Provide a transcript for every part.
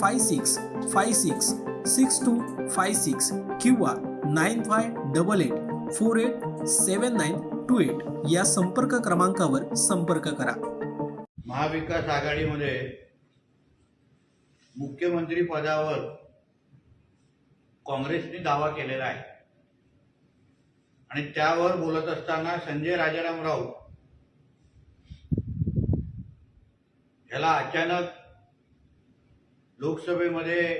five six five six six two five six किंवा nine five double eight four eight seven nine two eight या संपर्क क्रमांकावर संपर्क करा. महाविकास आघाडीमध्ये मुख्यमंत्री पदावर काँग्रेसने दावा केलेला आहे. आणि त्यावर बोलत असताना संजय राजाराम राऊत ह्याला अचानक लोकसभेमध्ये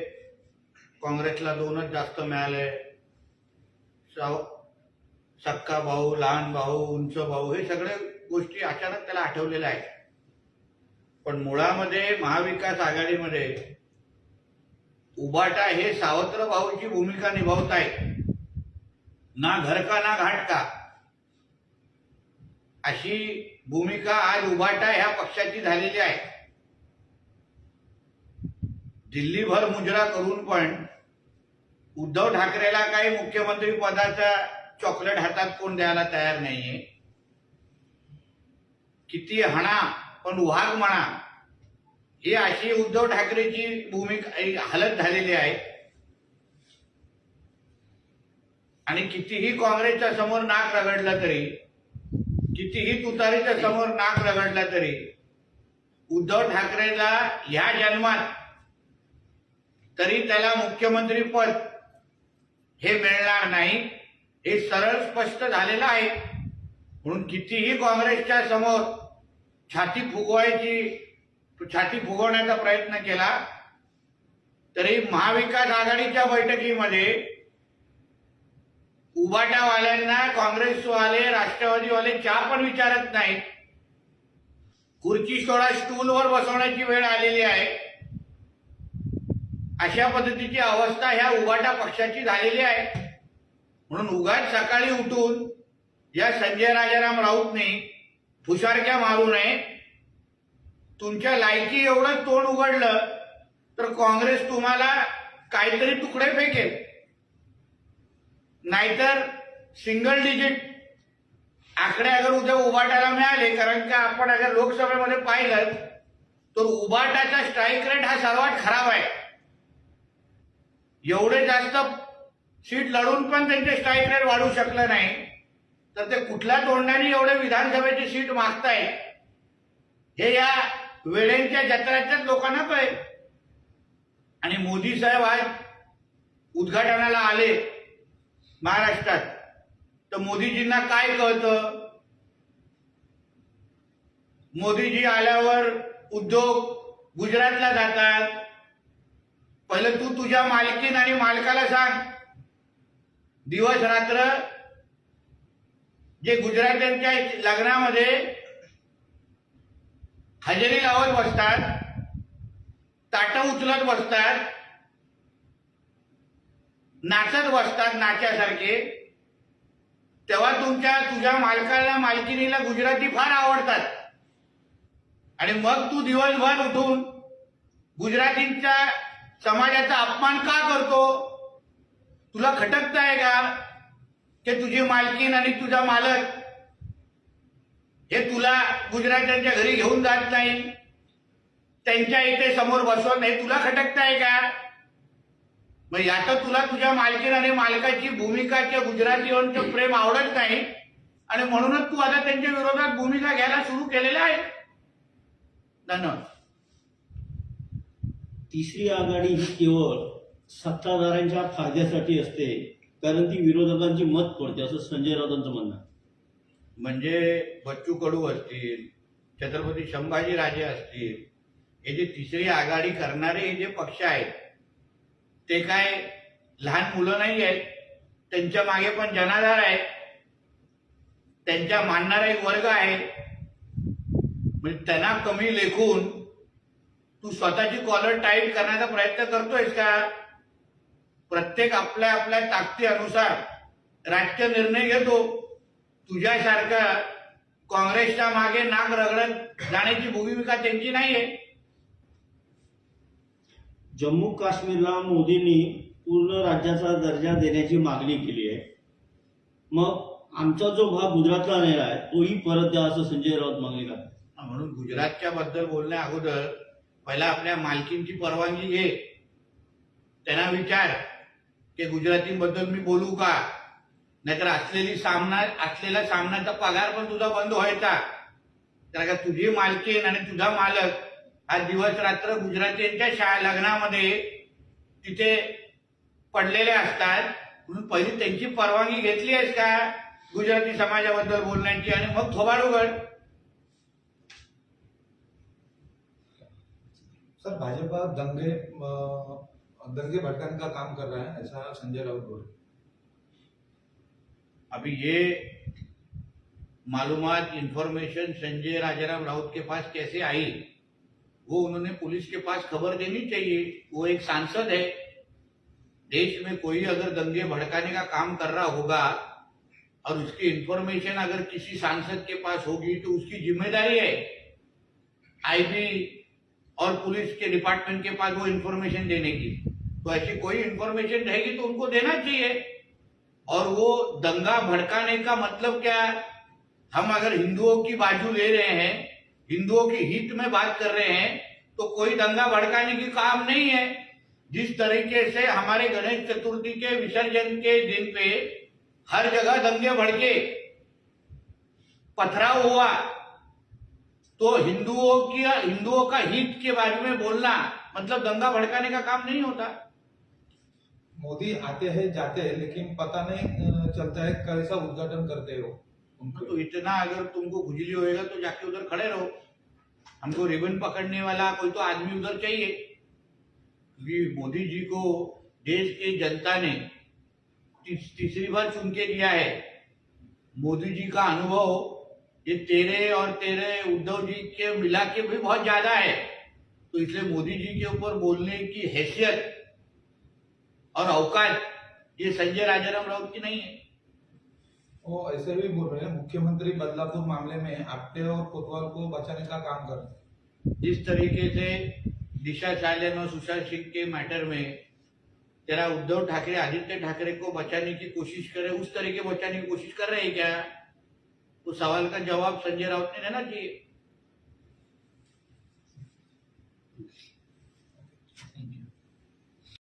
काँग्रेसला दोनच जास्त मिळाले. साव- सक्का भाऊ लहान भाऊ उंच भाऊ हे सगळे गोष्टी अचानक त्याला आठवलेल्या आहेत. पण मुळामध्ये महाविकास आघाडीमध्ये उबाटा हे सावत्र भाऊची भूमिका निभावत आहेत ना घर का ना घाट का अशी भूमिका आज उबाटा ह्या पक्षाची झालेली आहे. दिल्लीभर मुजरा करून पण उद्धव ठाकरेला काही मुख्यमंत्री पदाचा चॉकलेट हातात कोण द्यायला तयार नाहीये. किती हणा पण वाघ म्हणा ही अशी उद्धव ठाकरेची भूमिका हालत झालेली आहे. आणि कितीही काँग्रेसच्या समोर नाक रगडलं तरी कितीही तुतारीच्या समोर नाक रगडलं तरी उद्धव ठाकरेला ह्या जन्मात तरी त्याला मुख्यमंत्री पद हे मिळणार नाही हे सरळ स्पष्ट झालेलं आहे. म्हणून कितीही काँग्रेसच्या समोर छाती फुगवायची छाती फुगवण्याचा प्रयत्न केला तरी महाविकास आघाडीच्या बैठकीमध्ये उबाटावाल्यांना काँग्रेसवाले राष्ट्रवादीवाले चहा पण विचारत नाहीत. खुर्ची सोडा स्टूलवर बसवण्याची वेळ आलेली आहे. अशा पद्धतीची अवस्था ह्या उगाटा पक्षाची झालेली आहे. म्हणून उगाट सकाळी उठून या संजय राजाराम राऊतने फुसारक्या मारू नये. तुमच्या लायकी एवढं तोंड उघडलं तर काँग्रेस तुम्हाला काहीतरी तुकडे फेकेल. नाहीतर सिंगल डिजिट आकडे अगर उद्या उबाटाला मिळाले कारण का आपण अगर लोकसभेमध्ये पाहिलं तर उबाटाचा स्ट्राईक रेट हा सर्वात खराब आहे. एवढे जास्त सीट लढून पण त्यांचे स्ट्राईक रेट वाढू शकलं नाही. तर ते कुठल्या तोंडाने एवढे विधानसभेची सीट मागताय हे या वेळेंच्या जत्राच्याच लोकांना कळेल. आणि मोदी साहेब आज उद्घाटनाला आले महाराष्ट्रात. तर मोदीजींना काय कळतं? मोदीजी आल्यावर उद्योग गुजरातला जातात. पहिलं तू तुझ्या मालकीन आणि मालकाला सांग. दिवस रात्र जे गुजरात्यांच्या लग्नामध्ये हजेरी लावत बसतात ताट उचलत बसतात नाचत बसतात नाच्यासारखे तेव्हा तुमच्या तुझ्या मालकाला मालकिनीला गुजराती फार आवडतात. आणि मग तू दिवसभर उठून गुजरातींच्या समाजाचा अपमान का करतो? तुला खटकता आहे का? की तुझी मालकीन आणि तुझा मालक हे तुला गुजरात्यांच्या घरी घेऊन जात नाही? त्यांच्या इथे समोर बसवत नाही तुला खटकताय का? मग याचं तुला तुझ्या मालकीन आणि मालकाची भूमिका किंवा गुजरातीवरचं प्रेम आवडत नाही? आणि म्हणूनच तू आता त्यांच्या विरोधात भूमिका घ्यायला सुरू केलेल्या आहे? धन्यवाद. तिसरी आघाडी ही केवळ सत्ताधाऱ्यांच्या फायद्यासाठी असते कारण ती विरोधकांची मत पडते असं संजय राऊतांचं म्हणणं म्हणजे बच्चू कडू असतील छत्रपती संभाजीराजे असतील हे जे तिसरी आघाडी करणारे हे जे पक्ष आहेत ते काय लहान मुलं नाही आहेत त्यांच्या मागे पण जनाधार आहे त्यांच्या मानणारा एक वर्ग आहे. म्हणजे त्यांना कमी लेखून तू स्वतःची कॉलर टाईट करण्याचा प्रयत्न करतोयस का? प्रत्येक आपल्या आपल्या ताकदीनुसार राजकीय निर्णय घेतो. तुझ्यासारखा काँग्रेसच्या मागे नाक रगडत जाण्याची भूमिका त्यांची नाहीये. जम्मू काश्मीरला मोदींनी पूर्ण राज्याचा दर्जा देण्याची मागणी केली आहे. मग आमचा जो भाग गुजरातला राहिला आहे तोही परत द्या असं संजय राऊत मागणी करतात. म्हणून गुजरातच्या बद्दल बोलण्या अगोदर पहिला आपल्या मालकींची परवानगी घे. त्यांना विचार की गुजरातींबद्दल मी बोलू का? नाहीतर असलेली सामना असलेला सामनाचा पगार पण तुझा बंद व्हायचा. तर का तुझी मालकीन आणि तुझा मालक हा दिवस रात्र गुजरातींच्या शा लग्नामध्ये तिथे पडलेले असतात. म्हणून पहिली त्यांची परवानगी घेतली आहेस का? गुजराती समाजाबद्दल बोलण्याची आणि मग थोबाड उघड सर, भाजपा दंगे दंगे भड़काने का काम कर रहा है, ऐसा संजय राउत बोल अभी ये मालूम इंफॉर्मेशन संजय राजाराम राउत के पास कैसे आई, वो उन्होंने पुलिस के पास खबर देनी चाहिए। वो एक सांसद है। देश में कोई अगर दंगे भड़काने का काम कर रहा होगा और उसकी इंफॉर्मेशन अगर किसी सांसद के पास होगी तो उसकी ज़िम्मेदारी है। आईबी और पुलिस के डिपार्टमेंट के पास वो इंफॉर्मेशन देने की। तो ऐसी कोई इंफॉर्मेशन रहेगी तो उनको देना चाहिए। और वो दंगा भड़काने का मतलब क्या है? हम अगर हिंदुओं की बाजू ले रहे हैं, हिंदुओं के हित में बात कर रहे हैं तो कोई दंगा भड़काने की काम नहीं है। जिस तरीके से हमारे गणेश चतुर्थी के विसर्जन के दिन पे हर जगह दंगे भड़के, पथराव हुआ तो हिंदुओं की हिंदुओं का हित के बारे में बोलना मतलब दंगा भड़काने का काम नहीं होता। मोदी आते हैं जाते हैं लेकिन पता नहीं चलता है कैसा उद्घाटन करते हो। तो इतना अगर तुमको खुजली होएगा तो जाके उधर खड़े रहो। हमको रिबन पकड़ने वाला कोई तो आदमी उधर चाहिए। क्योंकि मोदी जी को देश की जनता ने तीसरी बार चुन के दिया है। मोदी जी का अनुभव ये तेरे और तेरे उद्धव जी के मिला के भी बहुत ज़्यादा है। तो इसलिए मोदी जी के ऊपर बोलने की हैसियत और अवकाश ये संजय राजाराम राउत की नहीं है। वो ऐसे भी बोल रहे हैं मुख्यमंत्री बदलापुर मामले में आपटे और कोतवाल को बचाने का काम कर रहे जिस तरीके से दिशा सालन और सुशांत सिंह के मैटर में तेरा उद्धव ठाकरे आदित्य ठाकरे को बचाने की कोशिश करे उस तरीके बचाने की कोशिश कर रहे हैं क्या? उस सवाल का जवाब संजय राउत ने देना चाहिए।